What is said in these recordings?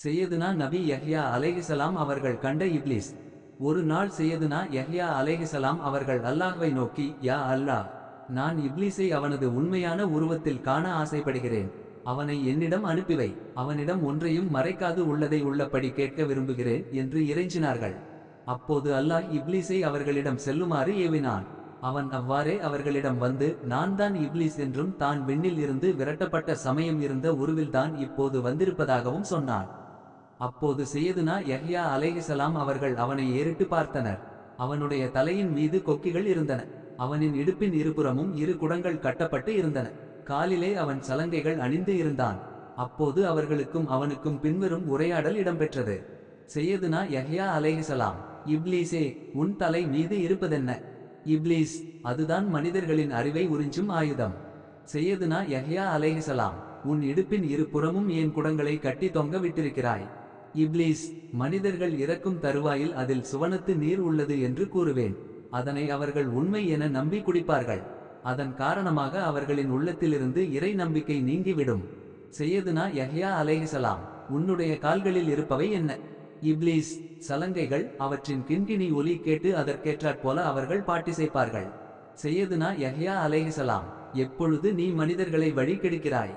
செய்யதுனா நபி யஹ்யா அலைஹிசலாம் அவர்கள் கண்ட இப்லிஸ். ஒரு நாள் செய்யதுனா யஹ்யா அலைஹிசலாம் அவர்கள் அல்லாஹ்வை நோக்கி யா அல்லாஹ் நான் இப்லீஸை அவனது உண்மையான உருவத்தில் காண ஆசைப்படுகிறேன். அவனை என்னிடம் அனுப்பிவை. அவனிடம் ஒன்றையும் மறைக்காது உள்ளதை உள்ளபடி கேட்க விரும்புகிறேன் என்று இறைஞ்சினார்கள். அப்போது அல்லாஹ் இப்லீஸை அவர்களிடம் செல்லுமாறு ஏவினான். அவன் அவ்வாறே அவர்களிடம் வந்து நான் தான் இப்லிஸ் என்றும் தான் விண்ணில் இருந்து விரட்டப்பட்ட சமயம் இருந்த உருவில்தான் இப்போது வந்திருப்பதாகவும் சொன்னான். அப்போது செய்யதுனா யஹ்யா அலேஹிசலாம் அவர்கள் அவனை ஏறிட்டு பார்த்தனர். அவனுடைய தலையின் மீது கொக்கிகள் இருந்தன. அவனின் இடுப்பின் இருபுறமும் இரு குடங்கள் கட்டப்பட்டு இருந்தன. காலிலே அவன் சலங்கைகள் அணிந்து இருந்தான். அப்போது அவர்களுக்கும் அவனுக்கும் பின்வரும் உரையாடல் இடம்பெற்றது. செய்யதுனா யஹ்யா அலேஹிசலாம் இப்லீஸே உன் தலை மீது இருப்பதென்ன? இப்லீஸ் அதுதான் மனிதர்களின் அறிவை உறிஞ்சும் ஆயுதம். செய்யதுனா யஹ்யா அலேஹிசலாம் உன் இடுப்பின் இரு புறமும் ஏன் குடங்களை கட்டி தொங்க விட்டிருக்கிறாய். இப்லீஸ் மனிதர்கள் இறக்கும் தருவாயில் அதில் சுவனத்து நீர் உள்ளது என்று கூறுவேன். அதனை அவர்கள் உண்மை என நம்பி குடிப்பார்கள். அதன் காரணமாக அவர்களின் உள்ளத்திலிருந்து இறை நம்பிக்கை நீங்கிவிடும். செய்யதுனா யஹ்யா அலைஹிசலாம் உன்னுடைய கால்களில் இருப்பவை என்ன? இப்லீஸ் சலங்கைகள் அவற்றின் கிண்கிணி ஒலி கேட்டு அதற்கேற்றாற் போல அவர்கள் பாட்டிசைப்பார்கள். செய்யதுனா யஹ்யா அலைஹிசலாம் எப்பொழுது நீ மனிதர்களை வழி கெடுக்கிறாய்?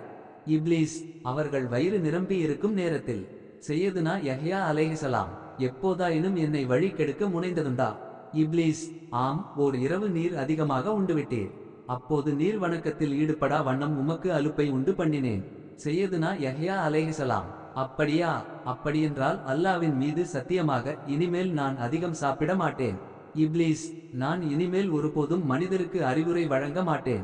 இப்லீஸ் அவர்கள் வயிறு நிரம்பி இருக்கும் நேரத்தில். செய்யதுனா யஹ்யா அலைகிசலாம் எப்போதாயினும் என்னை வழி கெடுக்க முனைந்ததுண்டா? இப்லீஸ் ஆம் ஓர் இரவு நீர் அதிகமாக உண்டுவிட்டீர். அப்போது நீர் வணக்கத்தில் ஈடுபடா வண்ணம் உமக்கு அலுப்பை உண்டு பண்ணினேன். செய்யதுனா யஹ்யா அலைகிசலாம் அப்படியா? அப்படியென்றால் அல்லாவின் மீது சத்தியமாக இனிமேல் நான் அதிகம் சாப்பிட மாட்டேன். இப்லீஸ் நான் இனிமேல் ஒருபோதும் மனிதருக்கு அறிவுரை வழங்க மாட்டேன்.